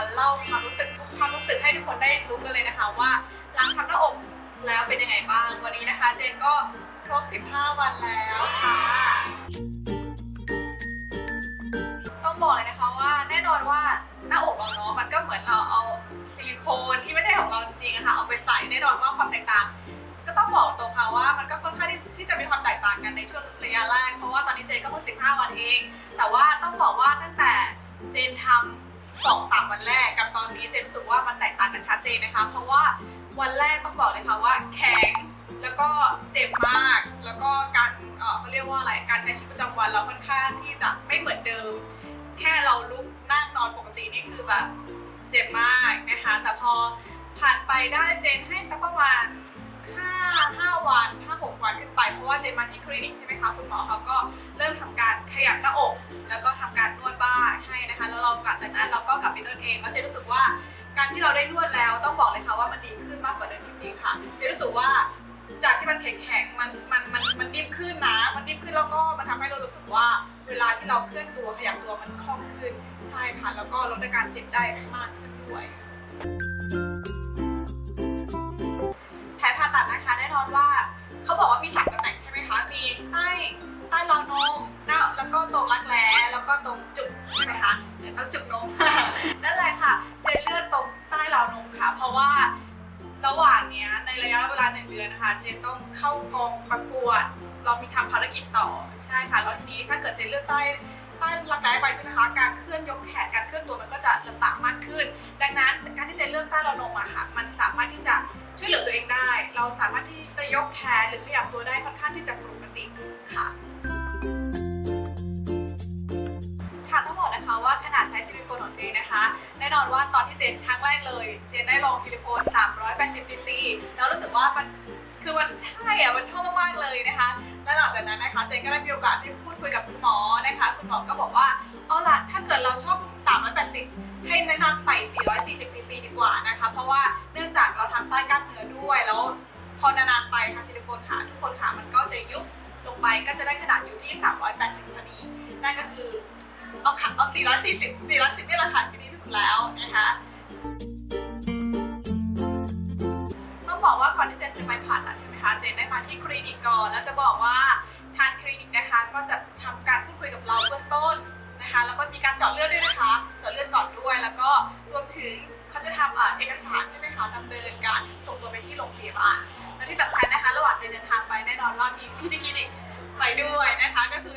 ก็จะมาเล่าความรู้สึกทุกความรู้สึกให้ทุกคนได้รู้กันเลยนะคะว่าหลังทำหน้าอกแล้วเป็นยังไงบ้างวันนี้นะคะ เจนก็ครบ 15 วันแล้วค่ะ ต้องบอกเลยนะคะว่าแน่นอนว่าหน้าอกเราเนาะมันก็เหมือนเราเอาซิลิโคนที่ไม่ใช่ของเราจริงๆอะค่ะเอาไปใส่แน่นอนว่าความแตกต่าง ก็ต้องบอกตรงค่ะว่ามันก็ค่อนข้างที่ที่จะมีความแตกต่างกันในช่วงระยะแรกเพราะว่าตอนนี้เจนก็เพิ่ง15 วันเอง แต่ว่าต้องบอกว่าตั้งแต่เจนทำ สองสามวันแรกกับตอนนี้เจนรู้สึกว่ามันแตกต่างกันชัดเจนนะคะ เพราะว่าวันแรกต้องบอกเลยค่ะว่าแข็งแล้วก็เจ็บมาก แล้วก็การเอ่อเขาเรียกว่าอะไรการใช้ชีวิตประจำวันเราค่อนข้างที่จะไม่เหมือนเดิม แค่เราลุกนั่งนอนปกตินี่คือแบบเจ็บมากนะคะ แต่พอผ่านไปได้เจนให้สักประมาณ5 5วัน5 6วันขึ้นไปเพราะว่าเจนมาที่คลินิกใช่ไหมคะคุณหมอเขาก็เริ่มทำการขยับหน้าอก แล้วก็ทำการนวดบ้าให้นะคะ แล้วเราหลังจากนั้นเราก็กลับไปนวดเองแล้วเจรู้สึกว่าการที่เราได้นวดแล้วต้องบอกเลยค่ะว่ามันดีขึ้นมากกว่าเดิมจริงๆค่ะ เจรู้สึกว่าจากที่มันแข็งๆมันมันมันมันนิ่มขึ้นนะ มันนิ่มขึ้นแล้วก็มันทำให้เรารู้สึกว่าเวลาที่เราเคลื่อนตัวขยับตัวมันคล่องขึ้นใช่ค่ะแล้วก็ลดอาการเจ็บได้มากขึ้นด้วย อนนะคะ เจนต้องเข้ากองประกวด เรามีทำภารกิจต่อใช่ค่ะ แล้วทีนี้ถ้าเกิดเจนเลือดใต้ใต้รักแร้ไปใช่ไหมคะ การเคลื่อนยกแขน การเคลื่อนตัวมันก็จะลำบากมากขึ้น ดังนั้นการที่เจนเลือกใต้ราวนมอะค่ะ มันสามารถที่จะช่วยเหลือตัวเองได้ เราสามารถที่จะยกแขนหรือขยับตัวได้ค่อนข้างที่จะปกติค่ะค่ะต้องบอกนะคะว่าขนาดไซส์ซิลิโคนของเจนนะคะ แน่นอนว่าตอนที่เจนครั้งแรกเลย เจนได้ลองซิลิโคน 380ซีซีแล้วรู้สึกว่ามัน คือมันใช่อะมันชอบมากๆเลยนะคะ และหลังจากนั้นนะคะเจนก็ได้มีโอกาสได้พูดคุยกับคุณหมอนะคะ คุณหมอก็บอกว่าเอาล่ะถ้าเกิดเราชอบ 380 ให้แนะนำใส่ 440ซีซีดีกว่านะคะ เพราะว่าเนื่องจากเราทำใต้กล้ามเนื้อด้วยแล้วพอนานๆไปค่ะซิลิโคนขาทุกคนขามันก็จะยุบลงไปก็จะได้ขนาดอยู่ที่ 380พอดีนั่นก็คือเอาขัเอา 440 410นี่แหละค่ะที่ดีที่สุดแล้วนะคะ ที่เจนจะไปผ่าตัดใช่ไหมคะ เจนได้มาที่คลินิกก่อนแล้วจะบอกว่าทางคลินิกนะคะ ก็จะทำการพูดคุยกับเราเบื้องต้นนะคะ แล้วก็มีการเจาะเลือดด้วยนะคะ เจาะเลือดก่อนด้วย แล้วก็รวมถึงเขาจะทำเอกสารใช่ไหมคะดำเนินการส่งตัวไปที่โรงพยาบาล และที่สำคัญนะคะ ระหว่างเจนเดินทางไปแน่นอนว่ามีพี่ที่คลินิกไปด้วยนะคะ ก็คือ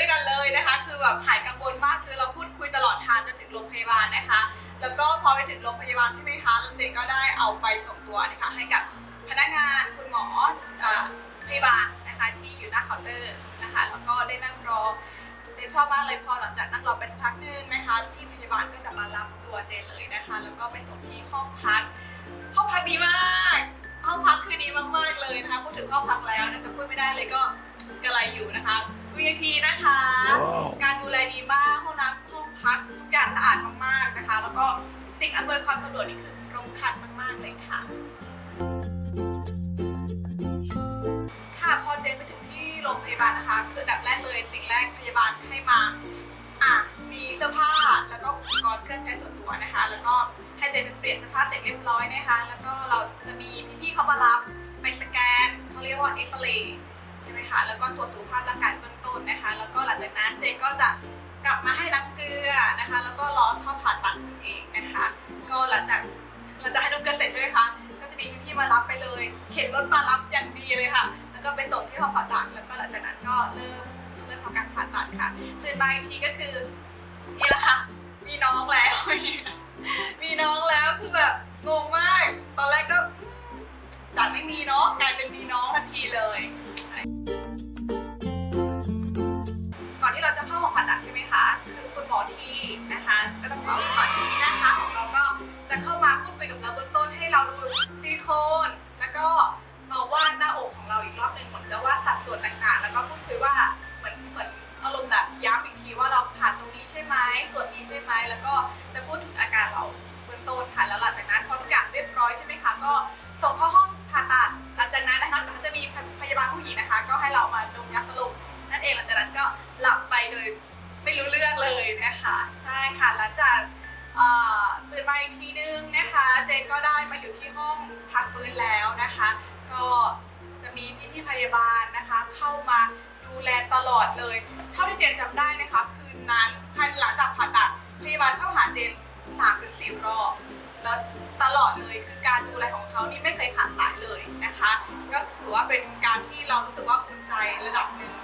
ด้วยกันเลยนะคะ คือแบบหายกังวลมากคือเราพูดคุยตลอดทางจนถึงโรงพยาบาลนะคะ แล้วก็พอไปถึงโรงพยาบาลใช่ไหมคะล้วเจนก็ได้เอาไปส่งตัวนะคะให้กับพนักงานคุณหมอเอ่อพยาบาลนะคะที่อยู่หน้าเคาน์เตอร์นะคะ แล้วก็ได้นั่งรอเจนชอบมากเลยพอหลังจากนั่งรอไปสักพักนึงนะคะพี่พยาบาลก็จะมารับตัวเจนเลยนะคะ แล้วก็ไปส่งที่ห้องพักห้องพักดีมากห้องพักคือดีมากๆเลยนะคะพูดถึงห้องพักแล้วนะจะพูดไม่ได้เลยก็กระไรอยู่นะคะ VIP นะคะ การดูแลดีมากห้องน้ำห้องพักทุกอย่างสะอาดมากๆนะคะ แล้วก็สิ่งอำนวยความสะดวกนี่คือครบครันมากๆเลยค่ะ ค่ะพอเจนไปถึงที่โรงพยาบาลนะคะคืออันดับแรกเลยสิ่งแรกพยาบาลให้มาอะมีเสื้อผ้าแล้วก็อุปกรณ์เครื่องใช้ส่วนตัวนะคะ แล้วก็ให้เจนไปเปลี่ยนเสื้อผ้าเสร็จเรียบร้อยนะคะ แล้วก็เราจะมีพี่ๆเขามารับไปสแกนเขาเรียกว่าเอ็กซเรย์ใช่ไหมคะแล้วก็ตรวจสุขภาพร่างกายเบื้องต้นนะคะ แล้วก็หลังจากนั้นเจก็จะกลับมาให้น้ำเกลือนะคะ แล้วก็รอเข้าผ่าตัดเองนะคะ ก็หลังจากเราจะให้น้ำเกลือเสร็จใช่ไหมคะก็จะมีพี่ๆมารับไปเลย เข็นรถมารับอย่างดีเลยค่ะ แล้วก็ไปส่งที่ห้องผ่าตัดแล้วก็หลังจากนั้นก็เริ่มเริ่มทำการผ่าตัดค่ะตื่นมาอีกทีก็คือนี่แหละค่ะมีน้องแล้ว มีน้องแล้วคือแบบงง นก็ได้มาอยู่ที่ห้องพักฟื้นแล้วนะคะ ก็จะมีพี่ๆพยาบาลนะคะ เข้ามาดูแลตลอดเลย เท่าที่เจนจำได้นะคะ คืนนั้นภายหลังจากผ่าตัดพยาบาลเข้าหาเจน3-4ถึง4รอบแล้วตลอดเลยคือการดูแลของเขานี่ไม่เคยขาดสายเลยนะคะ ก็ถือว่าเป็นการที่เรารู้สึกว่าอุ่นใจระดับหนึ่ง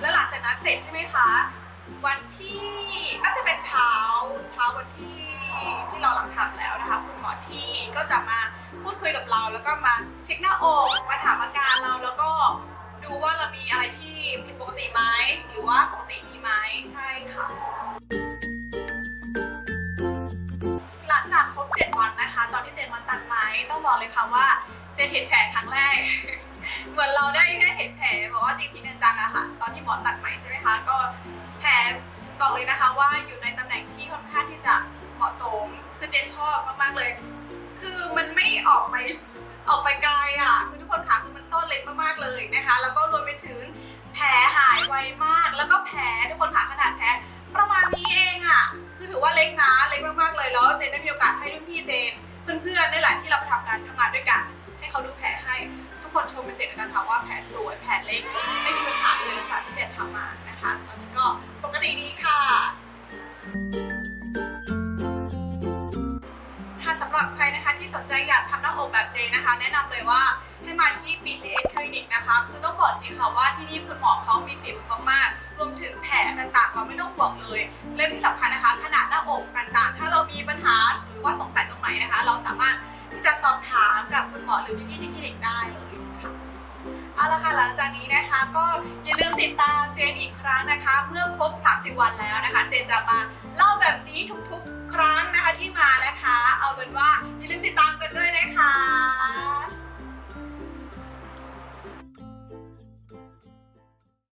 แล้วหลังจากนั้นเสร็จใช่ไหมคะวันที่น่าจะเป็นเช้าเช้าวันที่ที่เราหลังทำ ที่ก็จะมาพูดคุยกับเรา แล้วก็มาเช็คหน้าอกมาถามอาการเราแล้วก็ดูว่าเรามีอะไรที่ผิดปกติไหมหรือว่าปกติดีไหมใช่ค่ะ หลังจากครบ 7 วันนะคะ ตอนที่ 7 วันตัดไหมต้องบอกเลยค่ะว่าเจนเห็นแผลครั้งแรก เหมือนเราได้แค่เห็นแผลบอกว่าจริงๆจังๆอะค่ะ ตอนที่หมอตัดไหมใช่ไหมคะก็แผลบอกเลยนะคะว่าอยู่ใน ล็กนะเล็กมากๆเลยแล้วเจนได้มีโอกาสให้รุ่นพี่เจน เพื่อนๆนี่แหละที่เราไปทำการทำงานด้วยกัน ให้เขาดูแผลให้ทุกคนชมเป็นเสียงเดียวกันค่ะว่าแผลสวยแผลเล็กไม่มีปัญหาเลยนะคะที่เจนทำมานะคะตอนนี้ก็ปกติดีค่ะค่ะสำหรับใครนะคะที่สนใจอยากทำหน้าอกแบบเจนะคะ แนะนำเลยว่าให้มาที่ BCS Clinic นะคะคือต้องบอกจริงค่ะว่าที่นี่คุณหมอเขามีฝีมือมากๆรวมถึงแผลต่างๆเราไม่ต้องห่วงเลยและที่สำคัญนะคะ บต่างๆ ถ้าเรามีปัญหาหรือว่าสงสัยตรงไหนนะคะ เราสามารถที่จะสอบถามกับคุณหมอหรือพี่ๆที่คลินิกได้เลยค่ะเอาละค่ะหลังจากนี้นะคะ ก็อย่าลืมติดตามเจนอีกครั้งนะคะ เมื่อครบ 30 วันแล้วนะคะ เจนจะมาเล่าแบบนี้ทุกๆ ครั้งนะคะที่มานะคะ เอาเป็นว่าอย่าลืมติดตามกันด้วยนะคะ